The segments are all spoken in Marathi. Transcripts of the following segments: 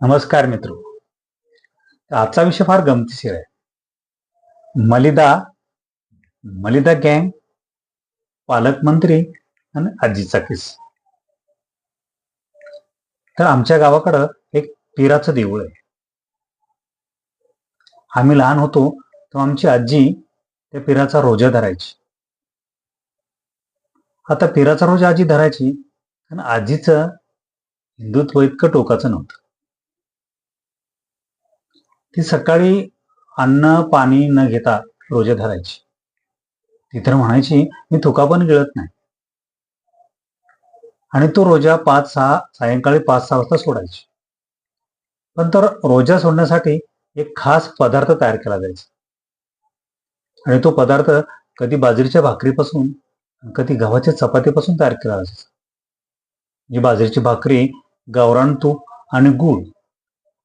नमस्कार मित्र. आजचा विषय फार गमतीशीर आहे. मलिदा मलिदा गँग पालकमंत्री आणि आजीचा किस. तर आमच्या गावाकडं एक पिराचं देऊळ आहे. आम्ही लहान होतो तेव्हा आमची आजी त्या पिराचा रोजा धरायची. आता पिराचा रोजा आजी धरायची पण आजीचं हिंदुत्व इतकं टोकाचं नव्हतं. ती सकाळी अन्न पाणी न घेता रोजे धरायची. ती तर म्हणायची मी थुका पण गिळत नाही. आणि तो रोजा पाच सहा सायंकाळी पाच सहा वाजता सोडायची. पण तर रोजा सोडण्यासाठी एक खास पदार्थ तयार केला जायचा. आणि तो पदार्थ कधी बाजरीच्या भाकरीपासून कधी गव्हाच्या चपातीपासून तयार केला जायचा. जी बाजरीची भाकरी गावरान तूप आणि गूळ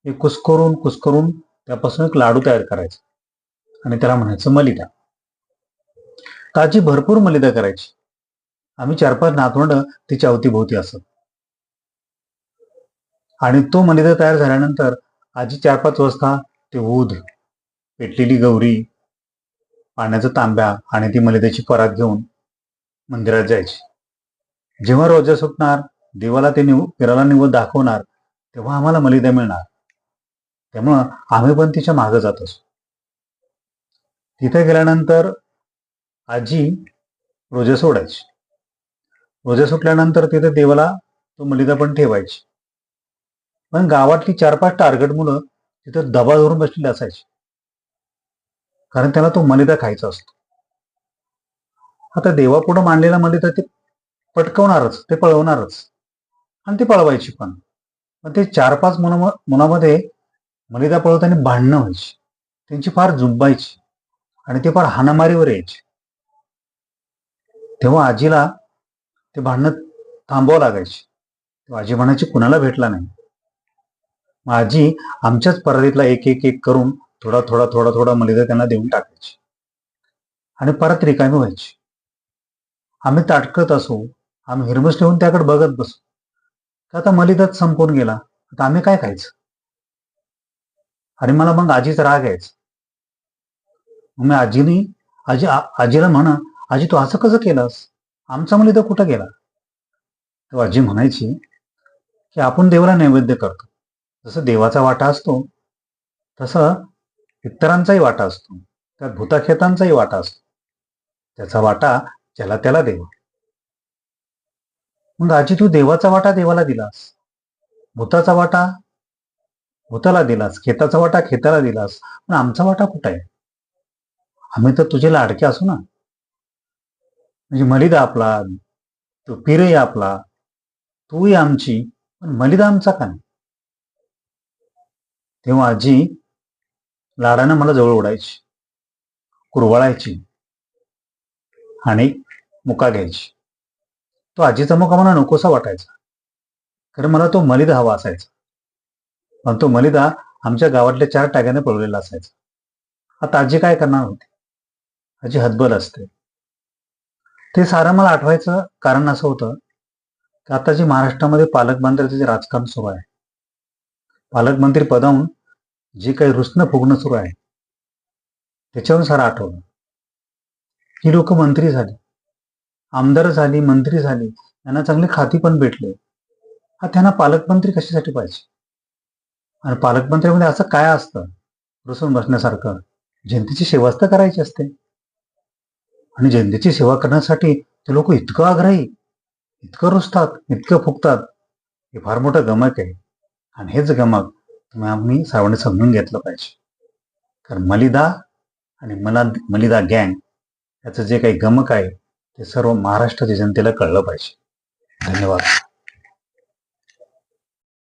हे कुस्करून कुस्करून त्यापासून एक लाडू तयार करायचा. आणि त्याला म्हणायचं मलिदा. ताजी भरपूर मलिदा करायची. आम्ही चार पाच नातवंड तिच्या अवतीभोवती असत. आणि तो मलिदा तयार झाल्यानंतर आजी चार पाच वाजता ते ऊद पेटलेली गौरी पाण्याचा तांब्या आणि ती मलिद्याची परात घेऊन मंदिरात जायची. जेव्हा रोजा सुटणार देवाला ते निव पिराला निवड दाखवणार तेव्हा आम्हाला मलिदा मिळणार. त्यामुळं आम्ही पण तिच्या मागं जात असो. तिथे गेल्यानंतर आजी रोजे सोडायची. रोजे सुटल्यानंतर तिथे देवाला तो मलिदा पण ठेवायची. पण गावातली चार पाच टार्गेट मुलं तिथं दबा धरून बसलेली असायची. कारण त्याला तो मलिदा खायचा असतो. आता देवापुढं मांडलेला मलिदा ते पटकवणारच ते पळवणारच. आणि ते पळवायची पण. पण ते चार पाच मुला मुलामध्ये मलिदा पळवताना भांडणं व्हायची. त्यांची फार जुंबायची आणि ते फार हाणामारीवर यायची. तेव्हा आजीला ते भांडणं थांबवावं लागायची. तेव्हा आजी म्हणायची कुणाला भेटला नाही? मग आजी आमच्याच परातीतला एक एक एक करून थोडा थोडा थोडा थोडा मलिदा त्यांना देऊन टाकायची. आणि परत रिकामी व्हायची. आम्ही ताटकत असू आम्ही हिरमस ठेवून त्याकडे बघत बसू. का आता मलिदाच संपून गेला? आता आम्ही काय खायचं? आणि मला मग आजीच राग यायच मग मी आजीने आजी आजीला म्हणा आजी तू असं कसं केलंस? आमचा तर कुठं गेला? तेव्हा आजी म्हणायची की आपण देवाला नैवेद्य करतो. जसं देवाचा वाटा असतो तसं इतरांचाही वाटा असतो. त्यात भूताखेतांचाही वाटा असतो. त्याचा वाटा ज्याला त्याला देवा. मग आजी तू देवाचा वाटा देवाला दिलास? भूताचा वाटा? भूताला दिलास खेताचा वाटा खेताला दिलास पण आमचा वाटा कुठं आहे? आम्ही तर तुझे लाडके असू ना. म्हणजे मलिदा आपला तो पिरही आपला तूही आमची पण मलिदा आमचा का नाही? तेव्हा आजी लाडानं मला जवळ ओढायची कुरवळायची आणि मुका घ्यायची. तो आजीचा मुका मला नकोसा वाटायचा. कारण मला तो मलिदा हवा असायचा. पण तो मलिदा आमच्या गावातल्या चार टाग्याने पळवलेला असायचा. आता आजी काय करणार होती? आजी हतबल असते. ते सारं मला आठवायचं कारण असं होतं की आता जे महाराष्ट्रामध्ये पालकमंत्र्याचं जे राजकारण सुरू आहे पालकमंत्री पदावून जे काही रुसणं फुगणं सुरू आहे त्याच्यावरून सारं आठवलं. ही लोक मंत्री झाली आमदार झाली मंत्री झाली त्यांना चांगली खाती पण भेटले. हा त्यांना पालकमंत्री कशासाठी पाहिजे? आणि पालकमंत्र्यामध्ये असं काय असतं? रुसून बसण्यासारखं. जनतेची सेवाच तर करायची असते. आणि जनतेची सेवा करण्यासाठी ते लोक इतकं आग्रही इतकं रुसतात इतकं फुगतात हे फार मोठं गमक आहे. आणि हेच गमक तुम्ही आम्ही सर्वांनी समजून घेतलं पाहिजे. कारण मलिदा आणि मला मलिदा गँग याचं जे काही गमक आहे ते सर्व महाराष्ट्राच्या जनतेला कळलं पाहिजे. धन्यवाद.